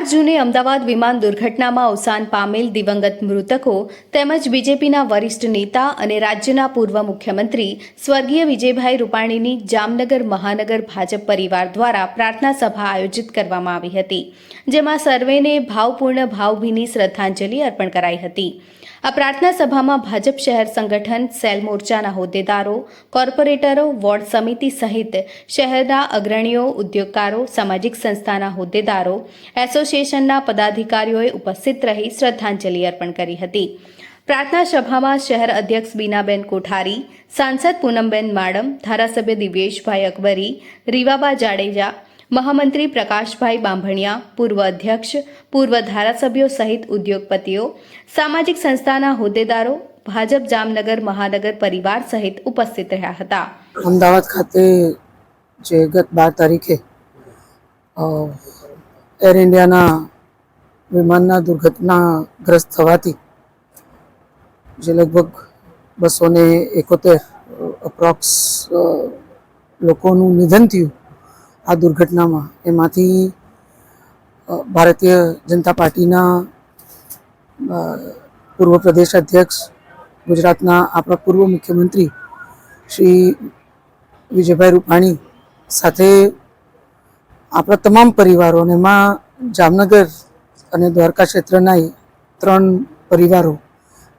બાર જૂને અમદાવાદ વિમાન દુર્ઘટનામાં અવસાન પામેલ દિવંગત મૃતકો તેમજ બીજેપીના વરિષ્ઠ નેતા અને રાજ્યના પૂર્વ મુખ્યમંત્રી સ્વર્ગીય વિજયભાઈ રૂપાણીની જામનગર મહાનગર ભાજપ પરિવાર દ્વારા પ્રાર્થના સભા આયોજિત કરવામાં આવી હતી, જેમાં સર્વેને ભાવપૂર્ણ ભાવભીની શ્રદ્ધાંજલિ અર્પણ કરાઈ હતી. આ પ્રાર્થના સભામાં ભાજપ શહેર સંગઠન, સેલ મોરચાના હોદ્દેદારો, કોર્પોરેટરો, વોર્ડ સમિતિ સહિત શહેરના અગ્રણીઓ, ઉદ્યોગકારો, સામાજિક સંસ્થાના હોદ્દેદારો એસોસિએશનના પદાધિકારીઓએ ઉપસ્થિત રહી શ્રદ્ધાંજલિ અર્પણ કરી હતી. પ્રાર્થના સભામાં શહેર અધ્યક્ષ બીનાબેન કોઠારી, સાંસદ પૂનમબેન માડમ, ધારાસભ્ય દિવ્યેશભાઈ અકબરી, રીવાબા જાડેજા, મહામંત્રી પ્રકાશભાઈ બાંભણિયા, પૂર્વ અધ્યક્ષ, પૂર્વ ધારાસભ્યો સહિત ઉદ્યોગપતિઓ, સામાજિક સંસ્થાના હોદ્દેદારો, ભાજપ જામનગર મહાનગર પરિવાર સહિત ઉપસ્થિત રહ્યા હતા. અમદાવાદ ખાતે જે ગત બાર તારીખે એર ઇન્ડિયાના વિમાનના દુર્ઘટનાગ્રસ્ત થવાથી જે લગભગ બસો ને એકોતેર અપ્રોક્સ લોકોનું નિધન થયું આ દુર્ઘટનામાં. એમાંથી ભારતીય જનતા પાર્ટીના પૂર્વ પ્રદેશ અધ્યક્ષ, ગુજરાતના આપણા પૂર્વ મુખ્યમંત્રી શ્રી વિજયભાઈ રૂપાણી સાથે આપણા તમામ પરિવારો અને એમાં જામનગર અને દ્વારકા ક્ષેત્રના ત્રણ પરિવારો,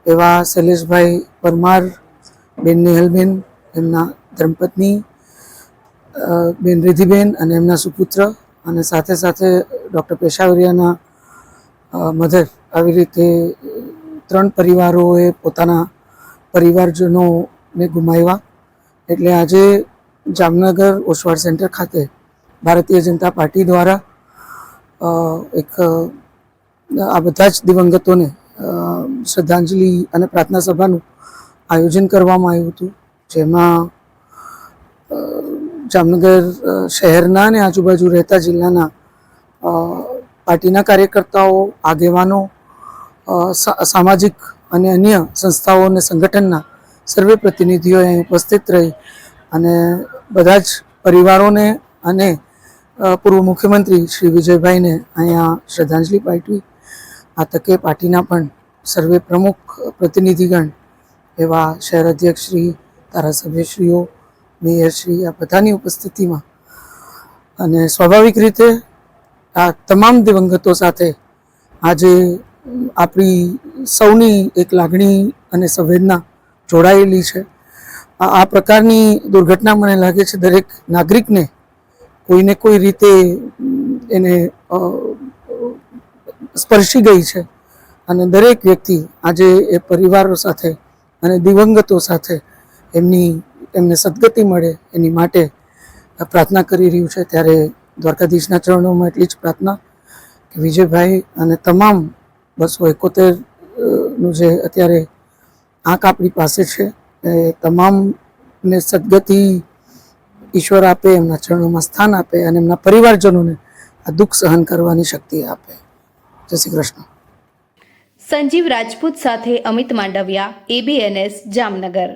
એવા શૈલેષભાઈ પરમાર, બેન નેહલબેન, એમના ધર્મપત્ની બેન રિધિબેન અને એમના સુપુત્ર અને સાથે સાથે ડૉક્ટર પેશાવરિયાના મધર. આવી રીતે ત્રણ પરિવારોએ પોતાના પરિવારજનોને ગુમાવ્યા. એટલે આજે જામનગર ઓસવાડ સેન્ટર ખાતે ભારતીય જનતા પાર્ટી દ્વારા એક, આ બધા જ દિવંગતોને શ્રદ્ધાંજલિ અને પ્રાર્થના સભાનું આયોજન કરવામાં આવ્યું હતું. જેમાં જામનગર શહેરના અને આજુબાજુ રહેતા જિલ્લાના પાર્ટીના કાર્યકર્તાઓ, આગેવાનો સામાજિક અને અન્ય સંસ્થાઓ અને સંગઠનના સર્વે પ્રતિનિધિઓ અહીં ઉપસ્થિત રહી અને બધા જ પરિવારોને અને પૂર્વ મુખ્યમંત્રી શ્રી વિજયભાઈને અહીંયા શ્રદ્ધાંજલિ પાઠવી. આ તકે પાર્ટીના પણ સર્વે પ્રમુખ પ્રતિનિધિગણ એવા શહેર અધ્યક્ષશ્રી ધારાસભ્યશ્રીઓ મેયરશ્રી આ બધાની ઉપસ્થિતિમાં. અને સ્વાભાવિક રીતે આ તમામ દિવંગતો સાથે આજે આપણી સૌની એક લાગણી અને સંવેદના જોડાયેલી છે. આ પ્રકારની દુર્ઘટના મને લાગે છે દરેક નાગરિકને કોઈને કોઈ રીતે એને સ્પર્શી ગઈ છે. અને દરેક વ્યક્તિ આજે એ પરિવારો સાથે અને દિવંગતો સાથે એમની, એમને સદગતિ મળે એની માટે પ્રાર્થના કરી રહ્યું છે. ત્યારે દ્વારકાધીશના ચરણોમાં એટલી જ પ્રાર્થના કે વિજયભાઈ અને તમામ બસો એકોતેરનું જે અત્યારે આંક આપણી પાસે છે, એ તમામને સદગતિ ઈશ્વર આપે, એમના ચરણોમાં સ્થાન આપે અને એમના પરિવારજનોને આ દુઃખ સહન કરવાની શક્તિ આપે. જય શ્રી કૃષ્ણ. સંજીવ રાજપૂત સાથે અમિત માંડવિયા એબીએનએસ જામનગર.